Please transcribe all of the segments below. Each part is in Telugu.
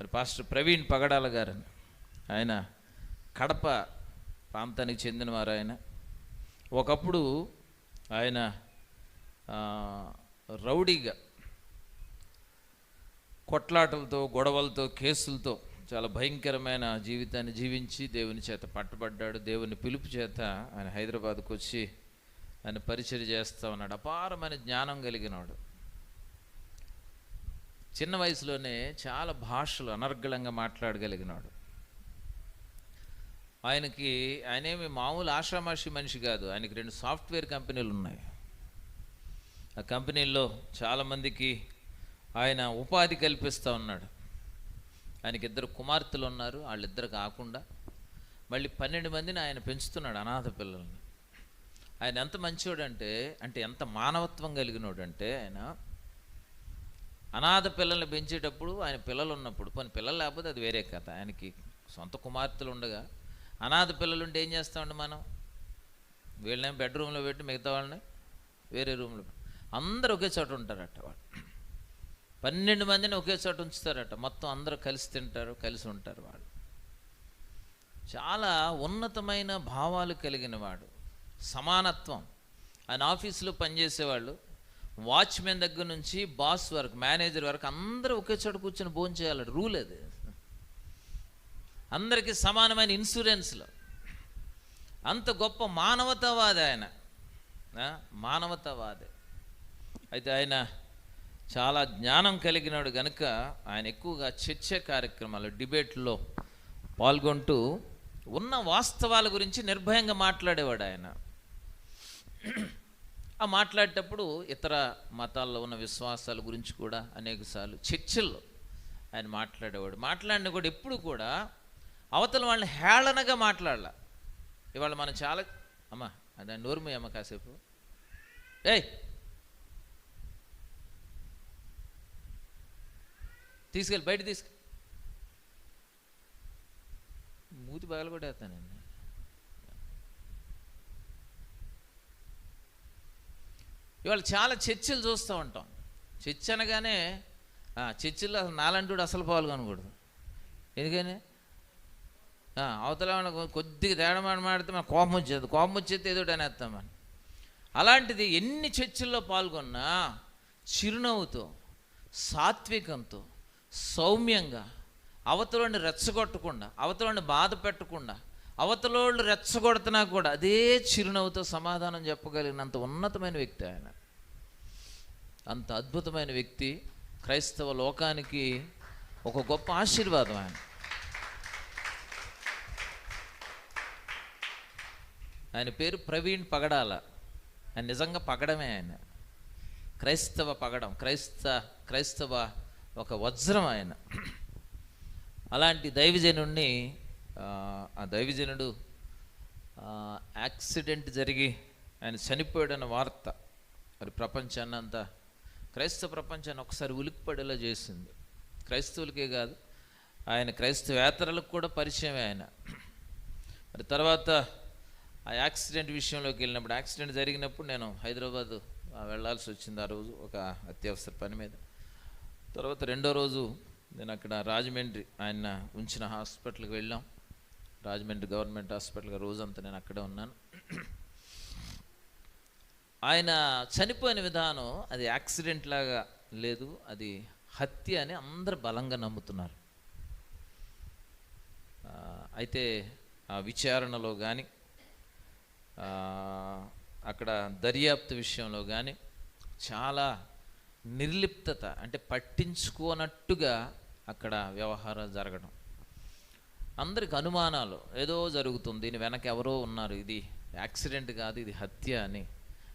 మరి పాస్టర్ ప్రవీణ్ పగడాల గారు ఆయన కడప ప్రాంతానికి చెందినవారు ఆయన. ఒకప్పుడు ఆయన రౌడీగా కొట్లాటలతో గొడవలతో కేసులతో చాలా భయంకరమైన జీవితాన్ని జీవించి దేవుని చేత పట్టబడ్డాడు. దేవుని పిలుపు చేత ఆయన హైదరాబాద్కు వచ్చి ఆయన పరిచయం చేస్తూ ఉన్నాడు. అపారమైన జ్ఞానం కలిగినవాడు. చిన్న వయసులోనే చాలా భాషలు అనర్గళంగా మాట్లాడగలిగినాడు. ఆయనకి ఆయనేమి మామూలు ఆషామాషి మనిషి కాదు. ఆయనకి రెండు సాఫ్ట్వేర్ కంపెనీలు ఉన్నాయి. ఆ కంపెనీల్లో చాలామందికి ఆయన ఉపాధి కల్పిస్తూ ఉన్నాడు. ఆయనకి ఇద్దరు కుమార్తెలు ఉన్నారు. వాళ్ళిద్దరు కాకుండా మళ్ళీ పన్నెండు మందిని ఆయన పెంచుతున్నాడు అనాథ పిల్లల్ని. ఆయన ఎంత మంచివాడంటే అంటే ఎంత మానవత్వం కలిగినోడంటే ఆయన అనాథ పిల్లల్ని పెంచేటప్పుడు ఆయన పిల్లలు ఉన్నప్పుడు కొన్ని పిల్లలు లేకపోతే అది వేరే కథ. ఆయనకి సొంత కుమార్తెలు ఉండగా అనాథ పిల్లలు ఉంటే ఏం చేస్తామండి మనం? వీళ్ళని బెడ్రూమ్లో పెట్టి మిగతా వాళ్ళని వేరే రూమ్లో పెట్టి అందరూ ఒకే చోట ఉంటారట వాళ్ళు. పన్నెండు మందిని ఒకే చోట ఉంచుతారట. మొత్తం అందరూ కలిసి తింటారు కలిసి ఉంటారు వాళ్ళు. చాలా ఉన్నతమైన భావాలు కలిగిన వాడు. సమానత్వం. ఆయన ఆఫీసులో పనిచేసేవాళ్ళు. వాచ్మెన్ దగ్గర నుంచి బాస్ వరకు మేనేజర్ వరకు అందరూ ఒకే చోట కూర్చొని భోజనం చేయాలి. రూల్ అది. అందరికీ సమానమైన ఇన్సూరెన్స్లో. అంత గొప్ప మానవతావాది ఆయన. మానవతావాది. అయితే ఆయన చాలా జ్ఞానం కలిగినాడు కనుక ఆయన ఎక్కువగా చర్చ కార్యక్రమాలు డిబేట్లో పాల్గొంటూ ఉన్న వాస్తవాల గురించి నిర్భయంగా మాట్లాడేవాడు ఆయన. ఆ మాట్లాడేటప్పుడు ఇతర మతాల్లో ఉన్న విశ్వాసాల గురించి కూడా అనేకసార్లు చర్చల్లో ఆయన మాట్లాడేవాడు. మాట్లాడిన కూడా ఎప్పుడు కూడా అవతల వాళ్ళని హేళనగా మాట్లాడాల. ఇవాళ మనం చాలా అమ్మా అదే నోరుమి అమ్మ కాసేపు. ఏయ్! తీసుకెళ్ళి బయట తీసుకెళ్ళి మూతి పగలు ఇవాళ చాలా చర్చలు చూస్తూ ఉంటాం. చర్చ అనగానే చర్చిలో చర్చిల్లో అసలు నాలంటుడు అసలు పాల్గొనకూడదు ఎందుకని? అవతల కొద్దిగా తేడా మాట్లాడితే మాడితే మన కోపం వచ్చేది. కోపం వచ్చేది ఏదో ఒకటి అనేస్తాం మనం అలాంటిది ఎన్ని చర్చల్లో పాల్గొన్నా చిరునవ్వుతో సాత్వికంతో సౌమ్యంగా అవతలని రెచ్చగొట్టకుండా అవతలని బాధ పెట్టకుండా అవతలోళ్ళు రెచ్చగొడుతున్నా కూడా అదే చిరునవ్వుతో సమాధానం చెప్పగలిగినంత ఉన్నతమైన వ్యక్తి ఆయన. అంత అద్భుతమైన వ్యక్తి క్రైస్తవ లోకానికి ఒక గొప్ప ఆశీర్వాదం ఆయన. ఆయన పేరు ప్రవీణ్ పగడాల. ఆయన నిజంగా పగడమే ఆయన. క్రైస్తవ పగడం క్రైస్త క్రైస్తవ ఒక వజ్రం ఆయన. అలాంటి దైవజనుణ్ణి ఆ, దైవజనుడు యాక్సిడెంట్ జరిగి ఆయన చనిపోయాడన్న వార్త మరి ప్రపంచాన్ని అంతా క్రైస్తవ ప్రపంచాన్ని ఒకసారి ఉలిక్కిపడేలా చేసింది. క్రైస్తవులకే కాదు ఆయన క్రైస్తవేతరులకు కూడా పరిచయమే ఆయన. మరి తర్వాత ఆ యాక్సిడెంట్ విషయంలోకి వెళ్ళినప్పుడు యాక్సిడెంట్ జరిగినప్పుడు నేను హైదరాబాద్ వెళ్ళాల్సి వెళ్ళాల్సి వచ్చింది ఆ రోజు ఒక అత్యవసర పని మీద. తర్వాత రెండో రోజు నేను అక్కడ రాజమండ్రి ఆయన ఉంచిన హాస్పిటల్కి వెళ్ళాం. రాజమండ్రి గవర్నమెంట్ హాస్పిటల్గా రోజంతా నేను అక్కడే ఉన్నాను. ఆయన చనిపోయిన విధానం అది యాక్సిడెంట్ లాగా లేదు అది హత్య అని అందరు బలంగా నమ్ముతున్నారు. అయితే ఆ విచారణలో కానీ అక్కడ దర్యాప్తు విషయంలో కానీ చాలా నిర్లిప్తత అంటే పట్టించుకోనట్టుగా అక్కడ వ్యవహారాలు జరగడం. అందరికి అనుమానాలు. ఏదో జరుగుతుంది దీని వెనక ఎవరో ఉన్నారు ఇది యాక్సిడెంట్ కాదు ఇది హత్య అని.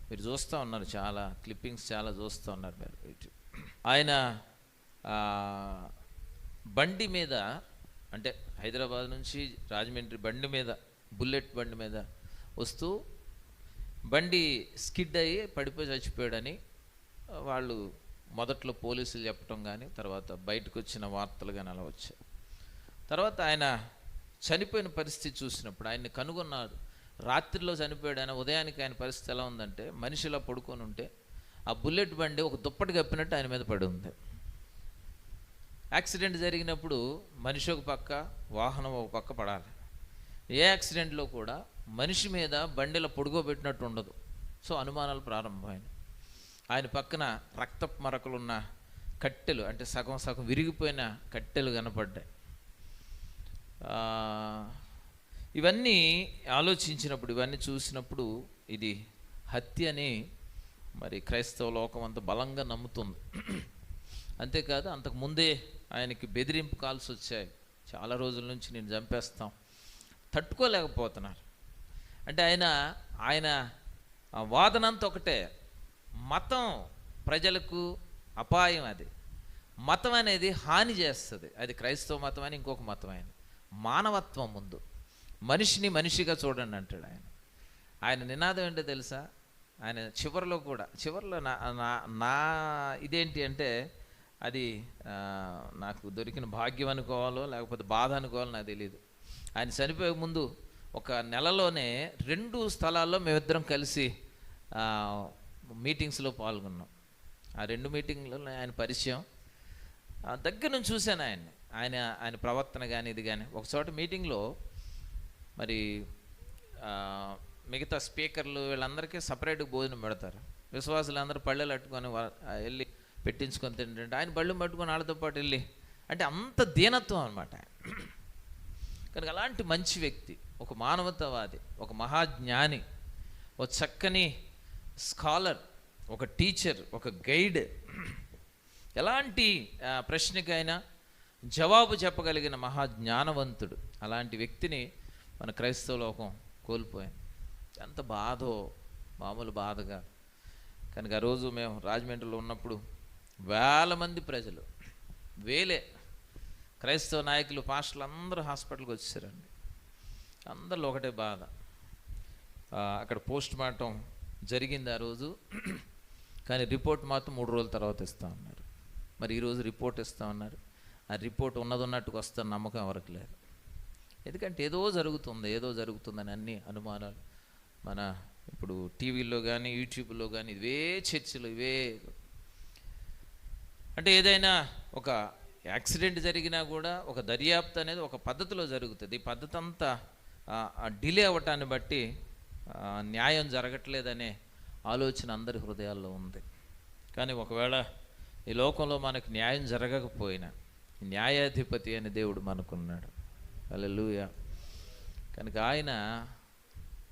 మీరు చూస్తూ ఉన్నారు చాలా క్లిప్పింగ్స్ చాలా చూస్తూ ఉన్నారు మీరు. ఆయన బండి మీద అంటే హైదరాబాద్ నుంచి రాజమండ్రి బండి మీద బుల్లెట్ బండి మీద వస్తూ బండి స్కిడ్ అయ్యి పడిపోయి చచ్చిపోయాడని వాళ్ళు మొదట్లో పోలీసులు చెప్పడం కానీ తర్వాత బయటకు వచ్చిన వార్తలు కానీ అలా వచ్చాయి. తర్వాత ఆయన చనిపోయిన పరిస్థితి చూసినప్పుడు ఆయన్ని కనుగొన్నారు. రాత్రిలో చనిపోయాడు ఆయన. ఉదయానికి ఆయన పరిస్థితి ఎలా ఉందంటే మనిషిలా పడుకొని ఉంటే ఆ బుల్లెట్ బండి ఒక దుప్పటి కప్పినట్టు ఆయన మీద పడి ఉంది. యాక్సిడెంట్ జరిగినప్పుడు మనిషి ఒక పక్క వాహనం ఒక పక్క పడాలి. ఏ యాక్సిడెంట్లో కూడా మనిషి మీద బండిలో పొడుగోబెట్టినట్టు ఉండదు. సో అనుమానాలు ప్రారంభమైన ఆయన పక్కన రక్త మరకలున్న కట్టెలు అంటే సగం సగం విరిగిపోయిన కట్టెలు కనపడ్డాయి. ఇవన్నీ ఆలోచించినప్పుడు ఇవన్నీ చూసినప్పుడు ఇది హత్య అని మరి క్రైస్తవ లోకం అంత బలంగా నమ్ముతుంది. అంతేకాదు అంతకు ముందే ఆయనకి బెదిరింపు కాల్స్ వచ్చాయి. చాలా రోజుల నుంచి నేను చంపేస్తాం. తట్టుకోలేకపోతున్నారు. అంటే ఆయన ఆయన ఆ వాదనంతా ఒకటే. మతం ప్రజలకు అపాయం అది. మతం అనేది హాని చేస్తుంది. అది క్రైస్తవ మతం అని ఇంకొక మతం ఆయన మానవత్వం ముందు. మనిషిని మనిషిగా చూడండి అంటాడు ఆయన. ఆయన నినాదం ఏంటో తెలుసా? ఆయన చివరిలో కూడా చివరిలో నా నా నా ఇదేంటి అంటే అది నాకు దొరికిన భాగ్యం అనుకోవాలో లేకపోతే బాధ అనుకోవాలో నాకు తెలియదు ఆయన చనిపోయే ముందు ఒక నెలలోనే రెండు స్థలాల్లో మేమిద్దరం కలిసి మీటింగ్స్లో పాల్గొన్నాం. ఆ రెండు మీటింగ్లలో ఆయన పరిచయం. దగ్గర నుంచి చూశాను ఆయన్ని. ఆయన ఆయన ప్రవర్తన కానీ ఇది కానీ ఒక చోట మీటింగ్లో మరి మిగతా స్పీకర్లు వీళ్ళందరికీ సపరేట్గా భోజనం పెడతారు. విశ్వాసులు అందరూ పళ్ళెలు అట్టుకొని వెళ్ళి పెట్టించుకొని తింటుంటే ఆయన బళ్ళు పట్టుకొని వాళ్ళతో పాటు వెళ్ళి. అంటే అంత దీనత్వం అనమాట కనుక అలాంటి మంచి వ్యక్తి ఒక మానవతావాది ఒక మహాజ్ఞాని ఒక చక్కని స్కాలర్ ఒక టీచర్ ఒక గైడ్ ఎలాంటి ప్రశ్నకైనా జవాబు చెప్పగలిగిన మహాజ్ఞానవంతుడు. అలాంటి వ్యక్తిని మన క్రైస్తవ లోకం కోల్పోయాం ఎంత బాధో మామూలు బాధగా కనుక ఆ రోజు మేము రాజమండ్రిలో ఉన్నప్పుడు వేల మంది ప్రజలు వేలే క్రైస్తవ నాయకులు పాస్టర్లు అందరూ హాస్పిటల్కి వచ్చారండి అందరిలో ఒకటే బాధ. అక్కడ పోస్ట్ మార్టం జరిగింది ఆ రోజు. కానీ రిపోర్ట్ మాత్రం మూడు రోజుల తర్వాత ఇస్తా ఉన్నారు మరి ఈరోజు రిపోర్ట్ ఇస్తా ఉన్నారు ఆ రిపోర్ట్ ఉన్నదన్నట్టుకు వస్తున్న నమ్మకం ఎవరికి లేదు. ఎందుకంటే ఏదో జరుగుతుంది ఏదో జరుగుతుందని అన్ని అనుమానాలు. మన ఇప్పుడు టీవీలో కానీ యూట్యూబ్లో కానీ ఇవే చర్చలు ఇవే అంటే ఏదైనా ఒక యాక్సిడెంట్ జరిగినా కూడా ఒక దర్యాప్తు అనేది ఒక పద్ధతిలో జరుగుతుంది. ఈ పద్ధతి అంతా డిలే అవ్వటాన్ని బట్టి న్యాయం జరగట్లేదనే ఆలోచన అందరి హృదయాల్లో ఉంది. కానీ ఒకవేళ ఈ లోకంలో మనకు న్యాయం జరగకపోయినా న్యాయాధిపతి అని దేవుడు మనకున్నాడు. హల్లెలూయా. కనుక ఆయన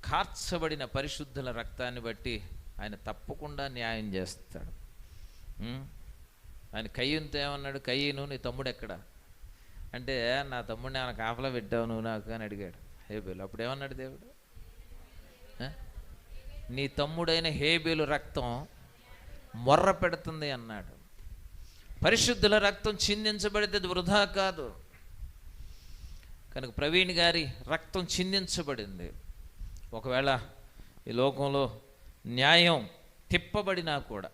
కార్చబడిన పరిశుద్ధుల రక్తాన్ని బట్టి ఆయన తప్పకుండా న్యాయం చేస్తాడు. ఆయన కయ్యంతో ఏమన్నాడు? కయ్యను నీ తమ్ముడు ఎక్కడ? అంటే నా తమ్ముడిని ఆయన కాపలా పెట్టావు నువ్వు నాకు? అని అడిగాడు. హేబేలు అప్పుడు ఏమన్నాడు దేవుడు నీ తమ్ముడైన హేబేలు రక్తం మొర్ర పెడుతుంది అన్నాడు. పరిశుద్ధుల రక్తం చిందించబడితే అది వృధా కాదు. కనుక ప్రవీణ్ గారి రక్తం చిందించబడింది. ఒకవేళ ఈ లోకంలో న్యాయం తిప్పబడినా కూడా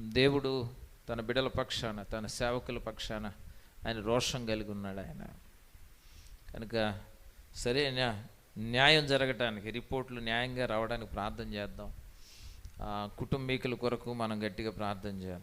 దేవుడు తన బిడల పక్షాన తన సేవకుల పక్షాన ఆయన రోషం కలిగి ఉన్నాడు ఆయన. కనుక సరే న్యాయం జరగటానికి రిపోర్ట్లు న్యాయంగా రావడానికి ప్రార్థన చేద్దాం. కుటుంబీకుల కొరకు మనం గట్టిగా ప్రార్థన చేయాలి.